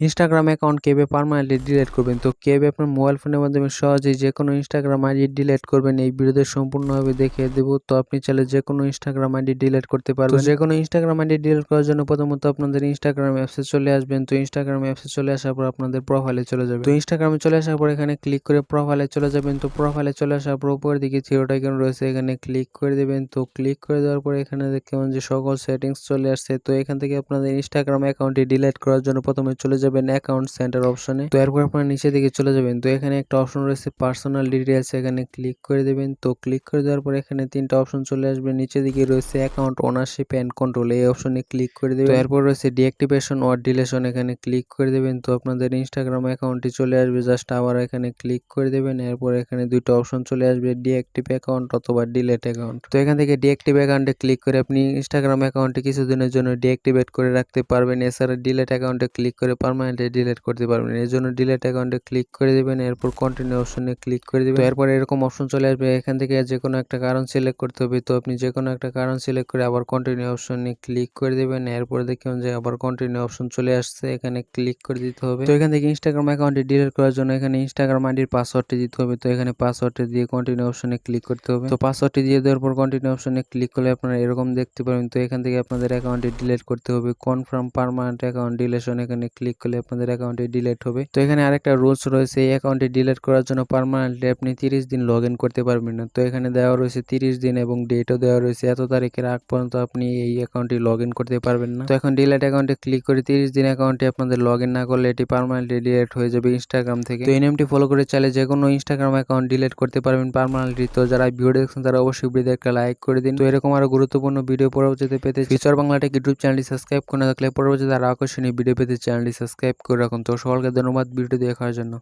Instagram account কেবে permanently delete করবেন? তো কেবে আপনার মোবাইল ফোনের মাধ্যমে সহজেই যে কোনো ইনস্টাগ্রাম আইডি ডিলিট করবেন? এই ভিডিওতে সম্পূর্ণভাবে দেখিয়ে দেবো। তো আপনি চাইলে যে কোনো ইনস্টাগ্রাম আইডি ডিলিট করতে পারবেন। যে কোনো ইনস্টাগ্রাম আইডি ডিলিট করার জন্য প্রথমত আপনাদের ইনস্টাগ্রাম অ্যাপসে চলে আসবেন। তো ইনস্টাগ্রাম অ্যাপসে চলে আসার পর আপনাদের প্রোফাইলে চলে যাবেন। তো ইনস্টাগ্রামে চলে আসার পর এখানে ক্লিক করে প্রোফাইলে চলে যাবেন। তো প্রোফাইলে চলে আসার পর উপরের দিকে থিওটা কেন রয়েছে। এখানে ক্লিক করে দেবেন। তো ক্লিক করে দেওয়ার পর এখানে দেখবেন যে সকল সেটিংস চলে আসছে। তো এখান থেকে আপনাদের ইনস্টাগ্রাম অ্যাকাউন্টটি ডিলিট করার জন্য প্রথমে চলে যাবেন। অ্যাকাউন্ট সেন্টার অপশনে তো এরপর আপনার নিচে দিকে চলে যাবেন। তো এখানে একটা অপশন রয়েছে পার্সোনাল ডিটেলস এখানে ক্লিক করে দেবেন। তো ক্লিক করে দেওয়ার পর এখানে তিনটা অপশন চলে আসবে। নিচে দিকে রয়েছে অ্যাকাউন্ট ওনারশিপ অ্যান্ড কন্ট্রোল এই অপশনে ক্লিক করে দেবেন। এরপর রয়েছে ডিঅ্যাক্টিভেশন অর ডিলেশন এখানে ক্লিক করে দেবেন। তো আপনাদের ইনস্টাগ্রাম অ্যাকাউন্টটি চলে আসবে। জাস্ট আবার এখানে ক্লিক করে দেবেন। এরপর এখানে দুইটা অপশন চলে আসবে ডিঅ্যাক্টিভ অ্যাকাউন্ট অথবা ডিলেট অ্যাকাউন্ট তো এখান থেকে ডিঅ্যাক্টিভ অ্যাকাউন্টে ক্লিক করে আপনি ইনস্টাগ্রাম অ্যাকাউন্টে কিছুদিনের জন্য ডিঅ্যাক্টিভেট করে রাখতে পারবেন। এছাড়া ডিলেট অ্যাকাউন্টে ক্লিক করে পারমানেন্টলি ডিলেট করতে পারবেন। এর জন্য ডিলেট অ্যাকাউন্টে ক্লিক করে দেবেন, এরপর কন্টিনিউ অপশনে ক্লিক করে দেবেন। এরপর এরকম অপশন চলে আসবে, এখান থেকে যে কোনো একটা কারণ সিলেক্ট করতে হবে। তো আপনি যে কোনো একটা কারণ সিলেক্ট করে আবার কন্টিনিউ অপশনে ক্লিক করে দেবেন। এরপর দেখবেন যে আবার কন্টিনিউ অপশন চলে আসছে, এখানে ক্লিক করে দিতে হবে। তো এখান থেকে ইনস্টাগ্রাম অ্যাকাউন্টে ডিলিট করার জন্য এখানে ইনস্টাগ্রাম আইডির পাসওয়ার্ডটি দিতে হবে। তো এখানে পাসওয়ার্ডটি দিয়ে কন্টিনিউ অপশনে ক্লিক করতে হবে। তো পাসওয়ার্ডটি দিয়ে দেওয়ার পর কন্টিনিউ অপশনে ক্লিক করলে আপনারা এরকম দেখতে পাবেন। তো এখান থেকে আপনাদের অ্যাকাউন্টটি ডিলিট করতে হবে। কনফার্ম পারমানেন্ট অ্যাকাউন্ট ডিলেশন এখানে ক্লিক করলে আপনাদের অ্যাকাউন্টে ডিলিট হবে। তো এখানে আরেকটা রুলস রয়েছে, এই অ্যাকাউন্টে ডিলিট করার জন্য পারমানেন্টলি আপনি তিরিশ দিন লগ করতে পারবেন না। তো এখানে দেওয়া রয়েছে তিরিশ দিন এবং ডেটও দেওয়া রয়েছে, এত তারিখের আগ পর্যন্ত আপনি এই অ্যাকাউন্টটি লগ করতে পারবেন না। তো এখন ডিলেট অ্যাকাউন্টে ক্লিক করে তিরিশ দিন অ্যাকাউন্টে আপনাদের লগ না করলে এটি পারমানেন্টলি ডিলিট হয়ে যাবে ইনস্টাগ্রাম থেকে। তো এই নেমটি ফলো করে চাইলে যে কোনো ইনস্টাগ্রাম অ্যাকাউন্ট ডিলিট করতে পারবেন পারমানেন্টলি। তো যারা ভিডিও দেখছেন তারা অবশ্যই ভিডিও একটা লাইক করে দিন। তো এরকম আরও গুরুত্বপূর্ণ ভিডিও পরবর্তীতে পেতে ফিচার বাংলা ইউটিউব চ্যানেলটি সাবস্ক্রাইব করে থাকলে পরবর্তীতে আরও আকর্ষণীয় ভিডিও পেতে চ্যানেলটি সাবস্ক্রাইব করে রাখুন। তো সকলকে ধন্যবাদ ভিডিও দেখার জন্য।